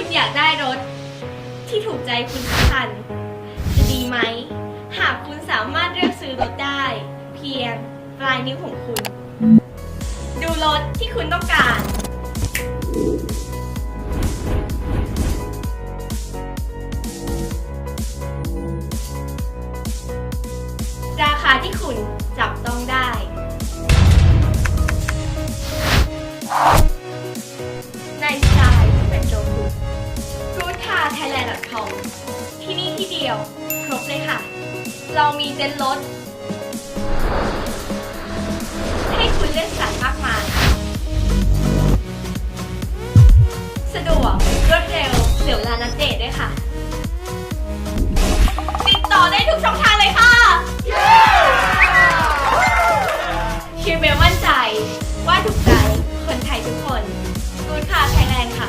คุณอยากได้รถ ที่ถูกใจคุณสักคัน จะดีไหม หากคุณสามารถเลือกซื้อรถได้ เพียงปลายนิ้วของคุณ ดูรถที่คุณต้องการ ราคาที่คุณจับต้องได้ในสไตียว ครบเลยค่ะ เรามีเต็นท์รถ ให้คุณเลือกสรรมากมาย สะดวกรวดเร็วเหลือเวลานัดเดทด้วยค่ะ ติดต่อได้ทุกช่องทางเลยค่ะคิวเบลมั่นใจว่าถูกใจคนไทยทุกคนกูดคาไทยแลนด์ค่ะ